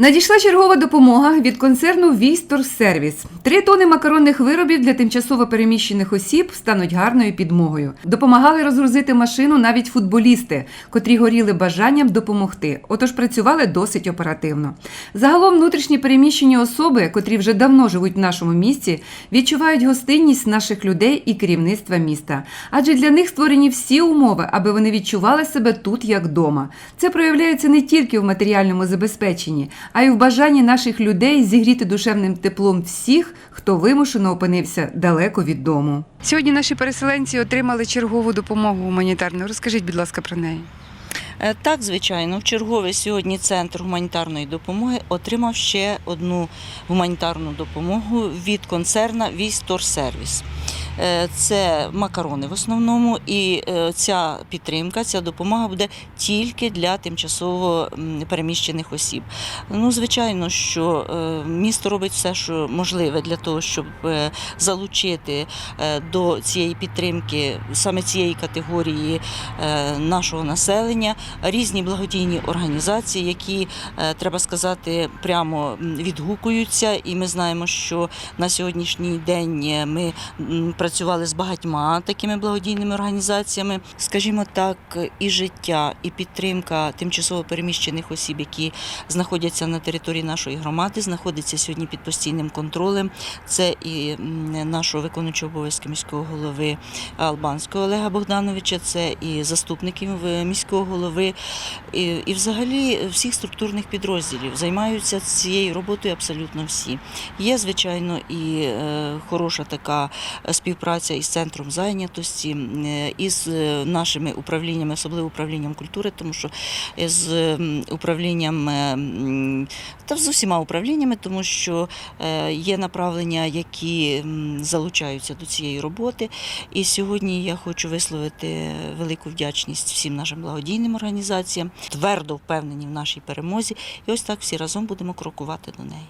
Надійшла чергова допомога від концерну Вістор Сервіс. Три тони макаронних виробів для тимчасово переміщених осіб стануть гарною підмогою. Допомагали розгрузити машину навіть футболісти, котрі горіли бажанням допомогти. Отож працювали досить оперативно. Загалом внутрішні переміщені особи, котрі вже давно живуть в нашому місті, відчувають гостинність наших людей і керівництва міста. Адже для них створені всі умови, аби вони відчували себе тут як вдома. Це проявляється не тільки в матеріальному забезпеченні, а й в бажанні наших людей зігріти душевним теплом всіх, хто вимушено опинився далеко від дому. Сьогодні наші переселенці отримали чергову допомогу гуманітарну. Розкажіть, будь ласка, про неї. Е, Так, звичайно, в черговий сьогодні центр гуманітарної допомоги отримав ще одну гуманітарну допомогу від концерна Вісторсервіс. Е, Це макарони в основному, і е, ця підтримка, ця допомога буде тільки для тимчасово переміщених осіб. Ну, звичайно, що е, місто робить все, що можливе для того, щоб залучити до цієї підтримки саме цієї категорії нашого населення різні благодійні організації, які треба сказати прямо відгукуються. І ми знаємо, що на сьогоднішній день ми м, працювали з багатьма такими благодійними організаціями. Скажімо так, і життя, і підтримка тимчасово переміщених осіб, які знаходяться на території нашої громади, знаходиться сьогодні під постійним контролем. Це і нашого виконуючого обов'язки міського голови Албанського Олега Богдановича, це і заступників е, міського голови, і, і взагалі всіх структурних підрозділів займаються цією роботою абсолютно всі. Є, звичайно, і е, хороша така співпраця із центром зайнятості, е, із е, нашими управліннями, особливо управлінням культури, тому що з управлінням е, та з усіма управліннями, тому що е, є направлення, які залучаються до цієї роботи. І сьогодні я хочу висловити велику вдячність всім нашим благодійним організаціям, твердо впевнені в нашій перемозі. І ось так всі разом будемо крокувати до неї.